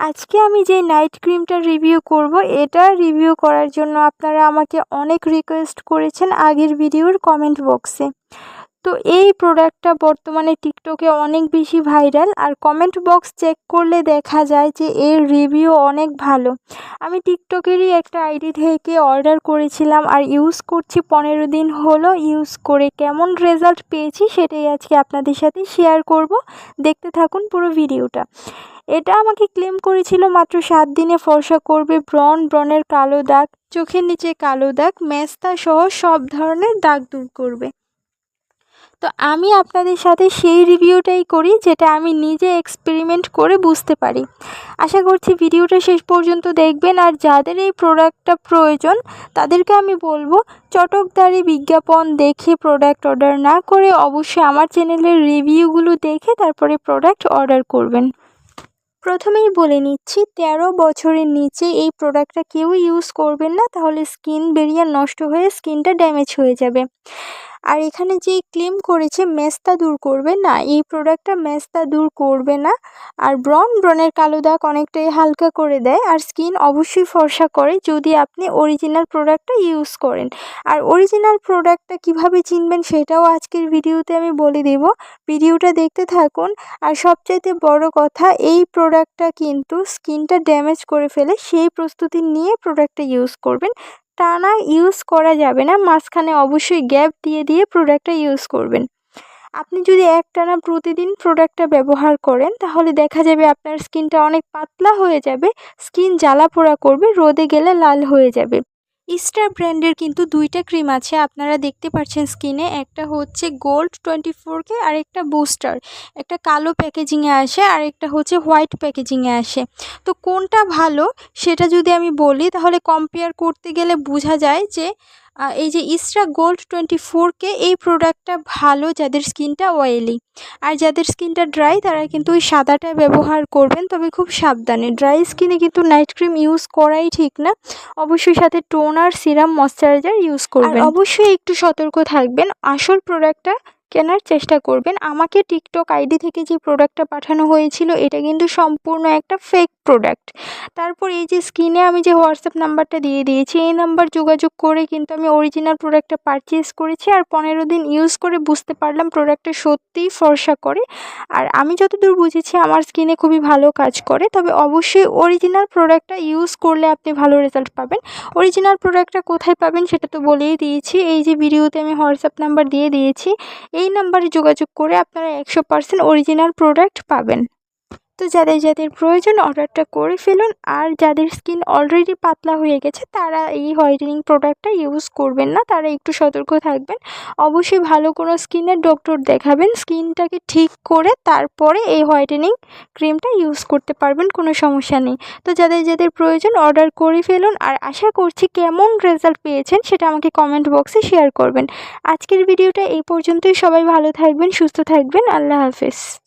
আজকে আমি যে নাইট ক্রিমটা রিভিউ করব, এটা রিভিউ করার জন্য আপনারা আমাকে অনেক রিকোয়েস্ট করেছেন আগের ভিডিওর কমেন্ট বক্সে তো এই প্রোডাক্টটা বর্তমানে টিকটকে অনেক বেশি ভাইরাল আর কমেন্ট বক্স চেক করলে দেখা যায় যে এর রিভিউ অনেক ভালো। আমি টিকটকেরই একটা আইডি থেকে অর্ডার করেছিলাম আর ইউজ করছি পনেরো দিন হলো। ইউজ করে কেমন রেজাল্ট পেয়েছি সেটাই আজকে আপনাদের সাথে শেয়ার করব। দেখতে থাকুন পুরো ভিডিওটা এটা আমাকে ক্লেম করেছিল মাত্র সাত দিনে ফর্সা করবে ব্রন ব্রনের কালো দাগ, চোখের নিচে কালো দাগ, মেস্তা সহ সব ধরনের দাগ দূর করবে। তো আমি আপনাদের সাথে সেই রিভিউটাই করি, যেটা আমি নিজে এক্সপেরিমেন্ট করে বুঝতে পারি। আশা করছি ভিডিওটা শেষ পর্যন্ত দেখবেন, আর যাদের এই প্রোডাক্টটা প্রয়োজন, তাদেরকে আমি বলব, চটকদারি বিজ্ঞাপন দেখে প্রোডাক্ট অর্ডার না করে অবশ্যই আমার চ্যানেলের রিভিউগুলো দেখে তারপরে প্রোডাক্ট অর্ডার করবেন। প্রথমেই বলে নিচ্ছি, তেরো বছরের নিচে এই প্রোডাক্টটা কেউ ইউজ করবেন না, তাহলে স্কিন বেরিয়ার নষ্ট হয়ে স্কিনটা ড্যামেজ হয়ে যাবে। আর এখানে যে ক্লেম করেছে, মেস্তা দূর করবে না। এই প্রোডাক্টটা মেস্তা দূর করবে না। আর ব্রন, ব্রনের কালো দাগ অনেকটাই হালকা করে দেয়। আর স্কিন অবশ্যই ফর্সা করে যদি আপনি অরিজিনাল প্রোডাক্টটা ইউজ করেন। আর অরিজিনাল প্রোডাক্টটা কীভাবে চিনবেন সেটাও আজকের ভিডিওতে আমি বলে দেব। ভিডিওটা দেখতে থাকুন। আর সবচাইতে বড় কথা, এই প্রোডাক্টটা কিন্তু স্কিনটা ড্যামেজ করে ফেলে। সেই প্রস্তুতি নিয়ে প্রোডাক্টটা ইউজ করবেন। টানা ইউজ করা যাবে না। মাঝখানে অবশ্যই গ্যাপ দিয়ে দিয়ে প্রোডাক্টটা ইউজ করবেন। আপনি যদি এক টানা প্রতিদিন প্রোডাক্টটা ব্যবহার করেন, তাহলে দেখা যাবে আপনার স্কিনটা অনেক পাতলা হয়ে যাবে স্কিন জ্বালা পোড়া করবে, রোদে গেলে লাল হয়ে যাবে। ইস্টার ব্র্যান্ডের কিন্তু দুইটা ক্রিম আছে। আপনারা দেখতে পাচ্ছেন স্কিনে একটা হচ্ছে গোল্ড টোয়েন্টি ফোরকে আর একটা বুস্টার একটা কালো প্যাকেজিংয়ে আসে আর একটা হচ্ছে হোয়াইট প্যাকেজিংয়ে আসে। তো কোনটা ভালো, সেটা যদি আমি বলি, তাহলে কম্পেয়ার করতে গেলে বোঝা যায় যে এই যে ইসরা গোল্ড টোয়েন্টি ফোর কে এই প্রোডাক্টটা ভালো যাদের স্কিনটা অয়েলি আর যাদের স্কিনটা ড্রাই তারা কিন্তু ওই সাদাটা ব্যবহার করবেন, তবে খুব সাবধানে। ড্রাই স্কিনে কিন্তু নাইট ক্রিম ইউজ করাই ঠিক না, অবশ্যই সাথে টোনার সিরাম ময়শ্চারাইজার ইউজ করবেন। অবশ্যই একটু সতর্ক থাকবেন, আসল প্রোডাক্টটা কেনার চেষ্টা করবেন। আমাকে টিকটক আইডি থেকে যে প্রোডাক্টটা পাঠানো হয়েছিল, এটা কিন্তু সম্পূর্ণ একটা ফেক প্রোডাক্ট তারপর এই যে স্ক্রিনে আমি যে হোয়াটসঅ্যাপ নাম্বারটা দিয়ে দিয়েছি, এই নাম্বার যোগাযোগ করে কিন্তু আমি অরিজিনাল প্রোডাক্টটা পারচেস করেছি আর পনেরো দিন ইউজ করে বুঝতে পারলাম প্রোডাক্টটা সত্যিই ফর্সা করে। আর আমি যতদূর বুঝেছি আমার স্কিনে খুবই ভালো কাজ করে, তবে অবশ্যই অরিজিনাল প্রোডাক্টটা ইউজ করলে আপনি ভালো রেজাল্ট পাবেন। অরিজিনাল প্রোডাক্টটা কোথায় পাবেন সেটা তো বলেই দিয়েছি, এই যে ভিডিওতে আমি হোয়াটসঅ্যাপ নাম্বার দিয়ে দিয়েছি, এই নাম্বারে যোগাযোগ করে আপনারা একশো পার্সেন্ট অরিজিনাল প্রোডাক্ট পাবেন। তো যাদের যাদের প্রয়োজন অর্ডারটা করে ফেলুন। আর যাদের স্কিন অলরেডি পাতলা হয়ে গেছে, তারা এই হোয়াইটেনিং প্রোডাক্টটা ইউজ করবেন না। তারা একটু সতর্ক থাকবেন। অবশ্যই ভালো কোনো স্কিনের ডক্টর দেখাবেন। স্কিনটাকে ঠিক করে তারপরে এই হোয়াইটেনিং ক্রিমটা ইউজ করতে পারবেন, কোনো সমস্যা নেই। তো যাদের যাদের প্রয়োজন অর্ডার করে ফেলুন। আর আশা করছি কেমন রেজাল্ট পেয়েছেন সেটা আমাকে কমেন্ট বক্সে শেয়ার করবেন। আজকের ভিডিওটা এই পর্যন্তই। সবাই ভালো থাকবেন, সুস্থ থাকবেন। আল্লাহ হাফেজ।